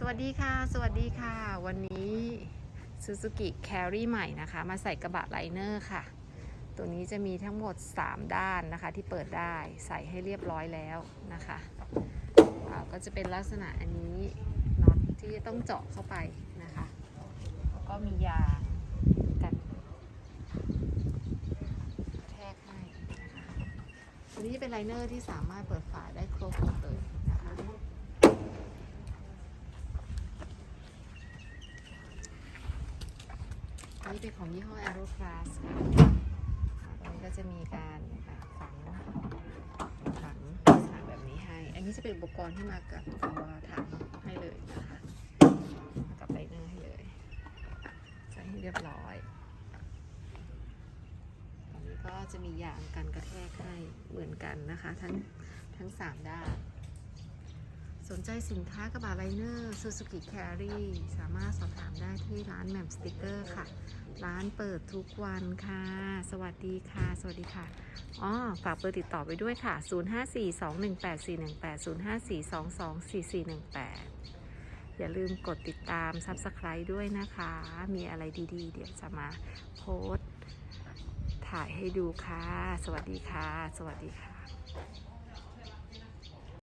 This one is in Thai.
สวัสดีค่ะ สวัสดีค่ะ วันนี้ Suzuki Carry ใหม่นะคะ มาใส่กระบะไลเนอร์ค่ะ ตัวนี้จะมีทั้งหมด 3 ด้านนะคะ ที่เปิดได้ใส่ให้เรียบร้อยแล้วนะคะก็จะเป็นลักษณะอันนี้น็อตที่ต้องเจาะเข้าไปนะคะ แล้วก็มียางกันแทกให้นะคะตัวนี้เป็นไลเนอร์ที่สามารถเปิดฝาได้ครบหมดเลยนะคะ อันนี้เป็นของยี่ห้อ Aeroclass ค่ะตรงนี้ก็จะมีการฝังฝังลักษณะแบบนี้ให้ อันนี้จะเป็นอุปกรณ์ที่มากับตัวถังให้เลยนะคะมากับไลเนอร์ให้เลยใส่ให้เรียบร้อยตรงนี้ก็จะมียางกันกระแทกให้เหมือนกันนะคะ ทั้งทั้งสามด้าน สนใจสินค้ากระบะไลเนอร์ Suzuki Carry สามารถสอบถามได้ที่ร้านแหม่มสติกเกอร์ค่ะ ร้านเปิดทุกวันค่ะ สวัสดีค่ะ สวัสดีค่ะอ๋อฝากเบอร์ติดต่อไปด้วยค่ะ 054218418054224418 อย่าลืมกดติดตาม Subscribe ด้วยนะคะ มีอะไรดีๆ เดี๋ยวจะมาโพสต์ถ่ายให้ดูค่ะ สวัสดีค่ะ สวัสดีค่ะ